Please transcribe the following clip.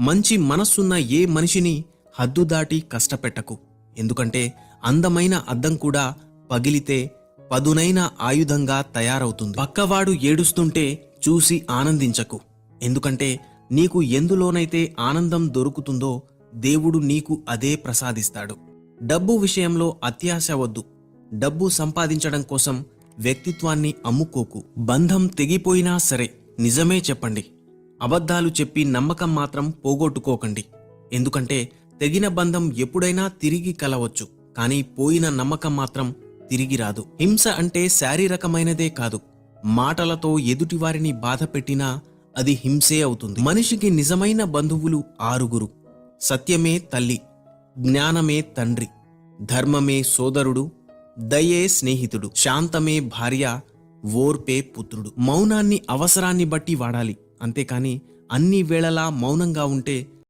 మంచి మనస్సున్న ఏ మనిషిని హద్దు దాటి కష్టపెట్టకు. ఎందుకంటే అందమైన అద్దం కూడా పగిలితే పదునైన ఆయుధంగా తయారవుతుంది. పక్కవాడు ఏడుస్తుంటే చూసి ఆనందించకు. ఎందుకంటే నీకు ఎందులోనైతే ఆనందం దొరుకుతుందో దేవుడు నీకు అదే ప్రసాదిస్తాడు. డబ్బు విషయంలో అత్యాశ వద్దు. డబ్బు సంపాదించడం కోసం వ్యక్తిత్వాన్ని అమ్ముకోకు. బంధం తెగిపోయినా సరే నిజమే చెప్పండి. అబద్ధాలు చెప్పి నమ్మకం మాత్రం పోగొట్టుకోకండి. ఎందుకంటే తెగిన బంధం ఎప్పుడైనా తిరిగి కలవచ్చు కానీ పోయిన నమ్మకం మాత్రం తిరిగి రాదు. హింస అంటే శారీరకమైనదే కాదు. మాటలతో ఎదుటివారిని బాధ పెట్టినా అది హింసే అవుతుంది. మనిషికి నిజమైన బంధువులు ఆరుగురు. సత్యమే తల్లి జ్ఞానమే తండ్రి ధర్మమే సోదరుడు దయే స్నేహితుడు శాంతమే భార్య ఓర్పే పుత్రుడు. మౌనాన్ని అవసరాన్ని బట్టి వాడాలి. అంతేకాని అన్ని వేళలా మౌనంగా ఉంటే